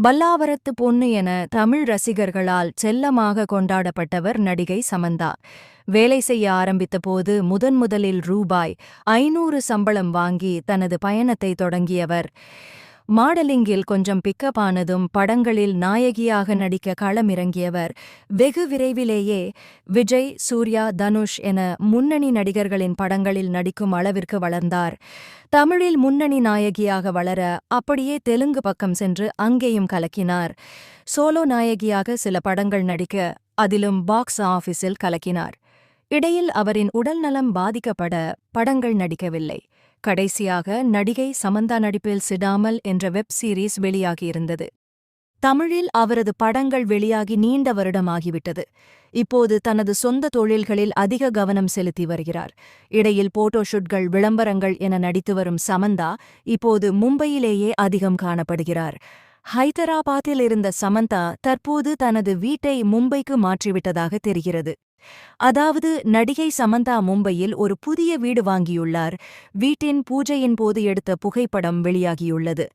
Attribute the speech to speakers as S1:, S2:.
S1: பல்லாவரத்து பொண்ணு என தமிழ் ரசிகர்களால் செல்லமாக கொண்டாடப்பட்டவர் நடிகை சமந்தா. வேலை செய்ய ஆரம்பித்தபோது முதன் முதலில் ரூபாய் ஐநூறு சம்பளம் வாங்கி தனது பயணத்தை தொடங்கியவர். மாடலிங்கில் கொஞ்சம் பிக்கப் ஆனதும் படங்களில் நாயகியாக நடிக்க களமிறங்கியவர். வெகு விரைவிலேயே விஜய் சூர்யா தனுஷ் என முன்னணி நடிகர்களின் படங்களில் நடிக்கும் அளவிற்கு வளர்ந்தார். தமிழில் முன்னணி நாயகியாக வளர அப்படியே தெலுங்கு பக்கம் சென்று அங்கேயும் கலக்கினார். சோலோ நாயகியாக சில படங்கள் நடிக்க அதிலும் பாக்ஸ் ஆபீஸில் கலக்கினார். இடையில் அவரின் உடல்நலம் பாதிக்கப்பட படங்கள் நடிக்கவில்லை. கடைசியாக நடிகை சமந்தா நடிப்பில் சிடாமல் என்ற வெப் சீரிஸ் வெளியாகியிருந்தது. தமிழில் அவரது படங்கள் வெளியாகி நீண்ட வருடமாகிவிட்டது. இப்போது தனது சொந்த தொழில்களில் அதிக கவனம் செலுத்தி வருகிறார். இடையில் போட்டோஷூட்கள் விளம்பரங்கள் என நடித்து வரும் சமந்தா இப்போது மும்பையிலேயே அதிகம் காணப்படுகிறார். ஹைதராபாத்தில் இருந்த சமந்தா தற்போது தனது வீட்டை மும்பைக்கு மாற்றிவிட்டதாக தெரிகிறது. அதாவது நடிகை சமந்தா மும்பையில் ஒரு புதிய வீடு வாங்கியுள்ளார். வீட்டின் பூஜையின் போது எடுத்த புகைப்படம் வெளியாகியுள்ளது.